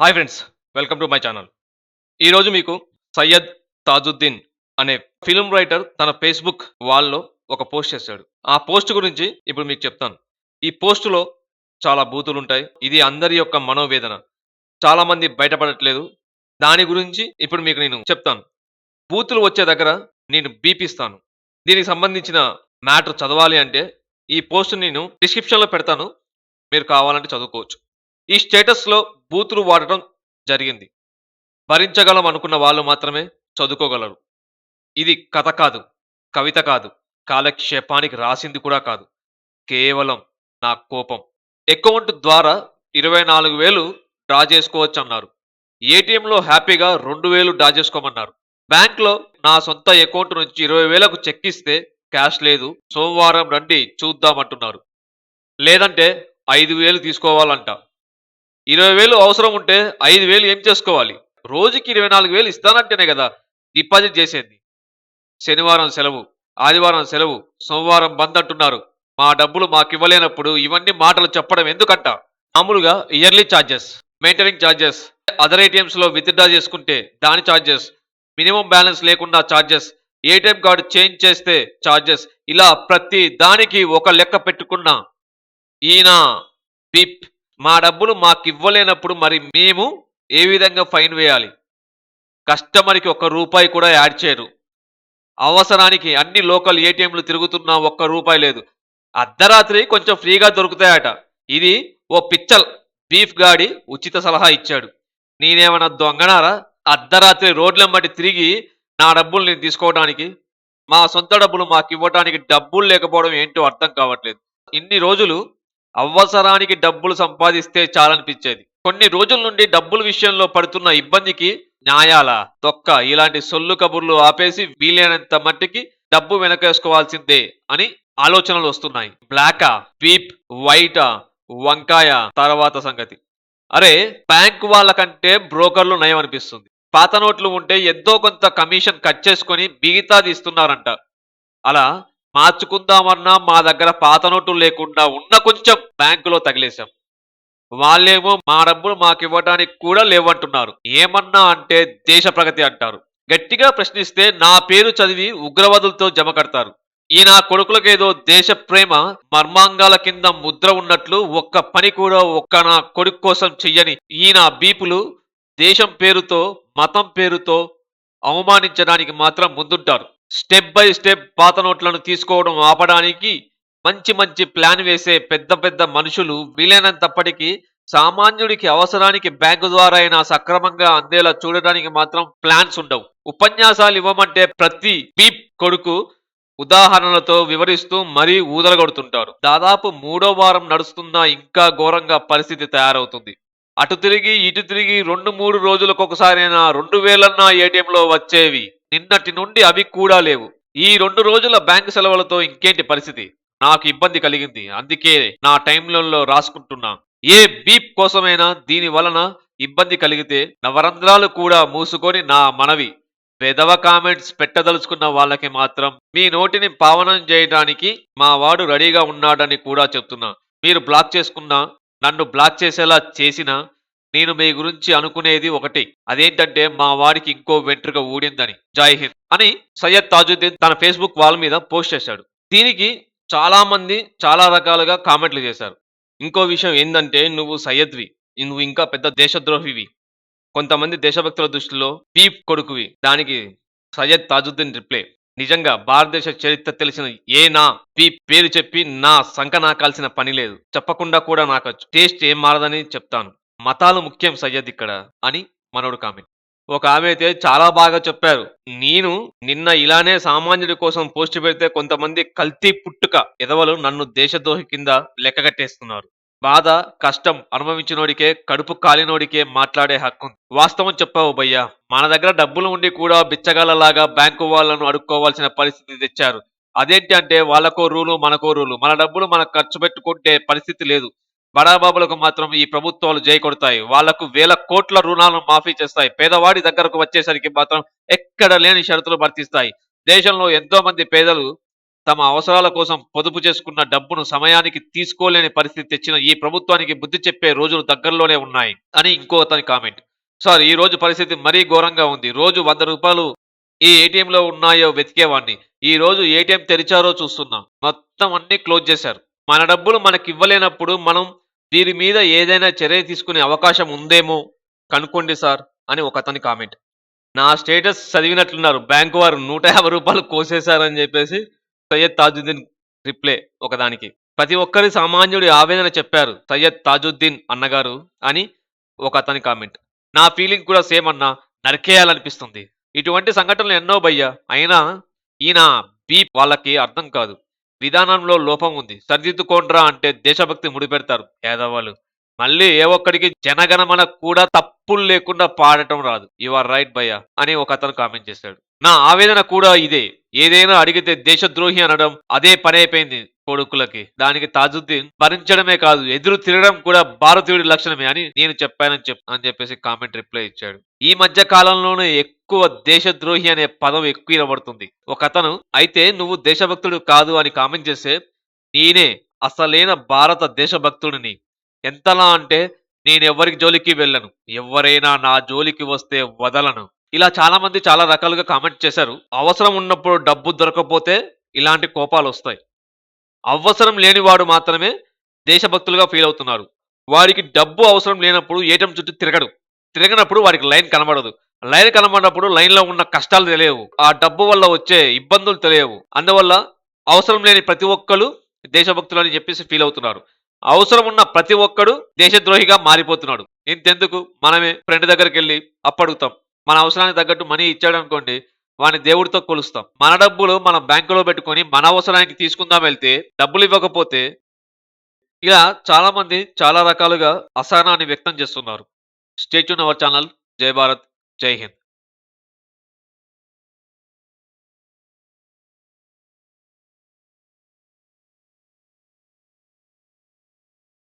Hi friends welcome to my channel. ఈరోజు మీకు సయ్యద్ తాజుద్దీన్ అనే ఫిల్మ్ రైటర్ తన ఫేస్బుక్ వాల్లో ఒక పోస్ట్ చేశాడు. ఆ పోస్ట్ గురించి ఇప్పుడు మీకు చెప్తాను. ఈ పోస్టులో చాలా బూతులు ఉంటాయి ఇది అందరి యొక్క మనోవేదన. చాలా మంది బయటపడట్లేదు. దాని గురించి ఇప్పుడు మీకు నేను చెప్తాను. బూతులు వచ్చే దగ్గర నేను బీపిస్తాను. దీనికి సంబంధించిన మ్యాటర్ చదవాలి అంటే ఈ పోస్ట్ నేను డిస్క్రిప్షన్లో పెడతాను. మీరు కావాలంటే చదువుకోవచ్చు. ఈ స్టేటస్లో బూతులు వాడటం జరిగింది. భరించగలం అనుకున్న వాళ్ళు మాత్రమే చదువుకోగలరు. ఇది కథ కాదు కవిత కాదు కాలక్షేపానికి రాసింది కూడా కాదు. కేవలం నా కోపం. అకౌంట్ ద్వారా ఇరవై నాలుగు వేలు డ్రా చేసుకోవచ్చు అన్నారు ఏటీఎంలో హ్యాపీగా రెండు వేలు డ్రా చేసుకోమన్నారు. బ్యాంక్లో నా సొంత అకౌంట్ నుంచి ఇరవై వేలకు చెక్ ఇస్తే క్యాష్ లేదు సోమవారం రండి చూద్దామంటున్నారు. లేదంటే ఐదు వేలు తీసుకోవాలంట. ఇరవై వేలు అవసరం ఉంటే ఐదు వేలు ఏం చేసుకోవాలి? రోజుకి ఇరవై నాలుగు వేలు ఇస్తానంటేనే కదా డిపాజిట్ చేసేది. శనివారం సెలవు ఆదివారం సెలవు సోమవారం బంద్ అంటున్నారు. మా డబ్బులు మాకు ఇవ్వలేనప్పుడు ఇవన్నీ మాటలు చెప్పడం ఎందుకంట? మామూలుగా yearly charges maintaining charges other ఏటీఎంస్లో withdraw చేసుకుంటే దాని ఛార్జెస్ మినిమం బ్యాలెన్స్ లేకుండా ఛార్జెస్ ఏటీఎం కార్డు చేంజ్ చేస్తే ఛార్జెస్ ఇలా ప్రతి దానికి ఒక లెక్క పెట్టుకున్నా ఈయన బిప్ మా డబ్బులు మాకు ఇవ్వలేనప్పుడు మరి మేము ఏ విధంగా ఫైన్ వేయాలి? కస్టమర్కి ఒక్క రూపాయి కూడా యాడ్ చేయరు. అవసరానికి అన్ని లోకల్ ఏటీఎంలు తిరుగుతున్నా ఒక్క రూపాయి లేదు. అర్ధరాత్రి కొంచెం ఫ్రీగా దొరుకుతాయట. ఇది ఓ పిచ్చల్ బీఫ్ గాడి ఉచిత సలహా ఇచ్చాడు. నేనేమన్నా దొంగనారా? అర్ధరాత్రి రోడ్లెంబటి తిరిగి నా డబ్బులు నేను తీసుకోవడానికి మా సొంత డబ్బులు మాకు ఇవ్వడానికి డబ్బులు లేకపోవడం ఏంటో అర్థం కావట్లేదు. ఇన్ని రోజులు అవసరానికి డబ్బులు సంపాదిస్తే చాలనిపించేది. కొన్ని రోజుల నుండి డబ్బుల విషయంలో పడుతున్న ఇబ్బందికి న్యాయాల తొక్క. ఇలాంటి సొల్లు కబుర్లు ఆపేసి వీలైనంత మట్టికి డబ్బు వెనకేసుకోవాల్సిందే అని ఆలోచనలు వస్తున్నాయి. బ్లాకా వీప్ వైటా వంకాయ తర్వాత సంగతి. అరే బ్యాంక్ వాళ్ళకంటే బ్రోకర్లు నయం అనిపిస్తుంది పాత నోట్లు ఉంటే ఎంతో కొంత కమిషన్ కట్ చేసుకొని మిగతాది ఇస్తున్నారంట. అలా మార్చుకుందామన్నా మా దగ్గర పాత నోట్లు లేకుండా ఉన్న కొంచెం బ్యాంకులో తగిలేశాం. వాళ్ళేమో మా డబ్బులు మాకు ఇవ్వడానికి కూడా లేవంటున్నారు. ఏమన్నా అంటే దేశ ప్రగతి అంటారు. గట్టిగా ప్రశ్నిస్తే నా పేరు చదివి ఉగ్రవాదులతో జమ కడతారు. ఈ నా కొడుకులకేదో దేశ ప్రేమ మర్మాంగాల కింద ముద్ర ఉన్నట్లు ఒక్క పని కూడా ఒక్క నా కొడుకు కోసం చెయ్యని ఈయన బీపులు దేశం పేరుతో మతం పేరుతో అవమానించడానికి మాత్రం ముందుంటారు. స్టెప్ బై స్టెప్ పాత నోట్లను తీసుకోవడం ఆపడానికి మంచి మంచి ప్లాన్ వేసే పెద్ద పెద్ద మనుషులు వీలైనంతప్పటికీ సామాన్యుడికి అవసరానికి బ్యాంకు ద్వారా అయినా సక్రమంగా అందేలా చూడడానికి మాత్రం ప్లాన్స్ ఉండవు. ఉపన్యాసాలు ఇవ్వమంటే ప్రతి బీప్ కొడుకు ఉదాహరణలతో వివరిస్తూ మరీ ఊదలగొడుతుంటారు దాదాపు మూడో వారం నడుస్తున్నా ఇంకా ఘోరంగా పరిస్థితి తయారవుతుంది. అటు తిరిగి ఇటు తిరిగి రెండు మూడు రోజులకు ఒకసారైనా రెండు వేలన్నా ఏటీఎంలో వచ్చేవి. నిన్నటి నుండి అవి కూడా లేవు. ఈ రెండు రోజుల బ్యాంకు సెలవులతో ఇంకేంటి పరిస్థితి? నాకు ఇబ్బంది కలిగింది. అందుకే నా టైంలలో రాసుకుంటున్నా. ఏ బీప్ కోసమైనా దీని వలన ఇబ్బంది కలిగితే నవరంధ్రాలు కూడా మూసుకొని నా మనవి వెదవ కామెంట్స్ పెట్టదలుచుకున్న వాళ్ళకి మాత్రం మీ నోటిని పావనం చేయడానికి మా వాడు రెడీగా ఉన్నాడని కూడా చెప్తున్నా. మీరు బ్లాక్ చేసుకున్నా నన్ను బ్లాక్ చేసేలా చేసినా నేను మీ గురించి అనుకునేది ఒకటి. అదేంటంటే మా వాడికి ఇంకో వెంట్రుక ఊడిందని. జై హింద్ అని సయ్యద్ తాజుద్దీన్ తన ఫేస్బుక్ వాల్ మీద పోస్ట్ చేశాడు. దీనికి చాలా మంది చాలా రకాలుగా కామెంట్లు చేశారు. ఇంకో విషయం ఏంటంటే నువ్వు సయ్యద్వి. నువ్వు ఇంకా పెద్ద దేశద్రోహివి. కొంతమంది దేశభక్తుల దృష్టిలో పీప్ కొడుకువి. దానికి సయ్యద్ తాజుద్దీన్ రిప్లై. నిజంగా భారతదేశ చరిత్ర తెలిసిన ఏ నా పీప్ పేరు చెప్పి నా సంక నాకాల్సిన పని లేదు. చెప్పకుండా కూడా నాకు టేస్ట్ ఏం మారదని చెప్తాను. మతాలు ముఖ్యం సయ్యద్ ఇక్కడ అని మనోడు కామెంట్. ఒక ఆమె అయితే చాలా బాగా చెప్పారు. నేను నిన్న ఇలానే సామాన్యుడి కోసం పోస్ట్ పెడితే కొంతమంది కల్తీ పుట్టుక ఎదవలు నన్ను దేశద్రోహి కింద లెక్కగట్టేస్తున్నారు. బాధ కష్టం అనుభవించినోడికే కడుపు కాలినోడికే మాట్లాడే హక్కు వాస్తవం చెప్పావు భయ్యా. మన దగ్గర డబ్బులు ఉండి కూడా బిచ్చగాళ్ళలాగా బ్యాంకు వాళ్ళను అడుక్కోవాల్సిన పరిస్థితి తెచ్చారు. అదేంటి అంటే వాళ్ళకో రూలు మనకో రూలు. మన డబ్బులు మనకు ఖర్చు పెట్టుకుంటే పరిస్థితి లేదు. బడాబాబులకు మాత్రం ఈ ప్రభుత్వాలు జై కొడతాయి. వాళ్ళకు వేల కోట్ల రుణాలను మాఫీ చేస్తాయి. పేదవాడి దగ్గరకు వచ్చేసరికి మాత్రం ఎక్కడ లేని షరతులు వర్తిస్తాయి. దేశంలో ఎంతో మంది పేదలు తమ అవసరాల కోసం పొదుపు చేసుకున్న డబ్బును సమయానికి తీసుకోలేని పరిస్థితి తెచ్చిన ఈ ప్రభుత్వానికి బుద్ధి చెప్పే రోజులు దగ్గరలోనే ఉన్నాయి అని ఇంకో అతని కామెంట్. సార్ ఈ రోజు పరిస్థితి మరీ ఘోరంగా ఉంది. రోజు వంద రూపాయలు ఈ ఏటీఎంలో లో ఉన్నాయో వెతికేవాడిని. ఈ రోజు ఏటీఎం తెరిచారో చూస్తున్నా. మొత్తం అన్ని క్లోజ్ చేశారు. మన డబ్బులు మనకి ఇవ్వలేనప్పుడు మనం దీని మీద ఏదైనా చర్య తీసుకునే అవకాశం ఉందేమో కనుక్కోండి సార్ అని ఒక అతని కామెంట్. నా స్టేటస్ చదివినట్లున్నారు. బ్యాంకు వారు నూట యాభై రూపాయలు కోసేశారని చెప్పేసి సయ్యద్ తాజుద్దీన్ రిప్లై ఒకదానికి. ప్రతి ఒక్కరి సామాన్యుడి ఆవేదన చెప్పారు సయ్యద్ తాజుద్దీన్ అన్నగారు అని ఒక అతని కామెంట్. నా ఫీలింగ్ కూడా సేమ్ అన్నా. నరికేయాలనిపిస్తుంది. ఇటువంటి సంఘటనలు ఎన్నో భయ్యా. అయినా ఈయన బీప్ వాళ్ళకి అర్థం కాదు. విధానంలో లోపం ఉంది. సరిదిద్దుకోండ్రా అంటే దేశభక్తి ముడిపెడతారు పేదవాళ్ళు మళ్ళీ ఏ ఒక్కడికి జనగణమన కూడా తప్పులు లేకుండా పాడటం రాదు. యు ఆర్ రైట్ భయ్య అని ఒక అతను కామెంట్ చేశాడు. నా ఆవేదన కూడా ఇదే. ఏదైనా అడిగితే దేశద్రోహి అనడం అదే పని అయిపోయింది కొడుకులకి. దానికి తాజుద్దీన్ భరించడమే కాదు ఎదురు తిరగడం కూడా భారతీయుడి లక్షణమే అని నేను చెప్పానని చెప్ అని చెప్పేసి కామెంట్ రిప్లై ఇచ్చాడు. ఈ మధ్య కాలంలోనే ఎక్కువ దేశద్రోహి అనే పదం ఎక్కువ వినబడుతుంది. ఒక అతను అయితే నువ్వు దేశభక్తుడు కాదు అని కామెంట్ చేస్తే నేనే అసలైన భారత దేశభక్తుడిని. ఎంతలా అంటే నేను ఎవరికి జోలికి వెళ్ళను. ఎవరైనా నా జోలికి వస్తే వదలను. ఇలా చాలా మంది చాలా రకాలుగా కామెంట్ చేశారు. అవసరం ఉన్నప్పుడు డబ్బు దొరకపోతే ఇలాంటి కోపాలు వస్తాయి. అవసరం లేనివాడు మాత్రమే దేశభక్తులుగా ఫీల్ అవుతున్నారు. వాడికి డబ్బు అవసరం లేనప్పుడు ఏటం చుట్టూ తిరగడు. తిరగనప్పుడు వాడికి లైన్ కనబడదు. లైన్ కనబడినప్పుడు లైన్లో ఉన్న కష్టాలు తెలియవు. ఆ డబ్బు వల్ల వచ్చే ఇబ్బందులు తెలియవు. అందువల్ల అవసరం లేని ప్రతి ఒక్కరు దేశభక్తులు అని చెప్పేసి ఫీల్ అవుతున్నారు. అవసరం ఉన్న ప్రతి ఒక్కడు దేశద్రోహిగా మారిపోతున్నాడు. ఇంతెందుకు? మనమే ఫ్రెండ్ దగ్గరికి వెళ్ళి అప్పడుగుతాం. మన అవసరానికి తగ్గట్టు మనీ ఇచ్చాడు అనుకోండి వాడిని దేవుడితో కొలుస్తాం. మన డబ్బులు మనం బ్యాంకులో పెట్టుకొని మన అవసరానికి తీసుకుందాం వెళ్తే డబ్బులు ఇవ్వకపోతే ఇలా చాలా మంది చాలా రకాలుగా అసహనాన్ని వ్యక్తం చేస్తున్నారు. స్టేట్ అవర్ ఛానల్ జై భారత్. జై హింద్.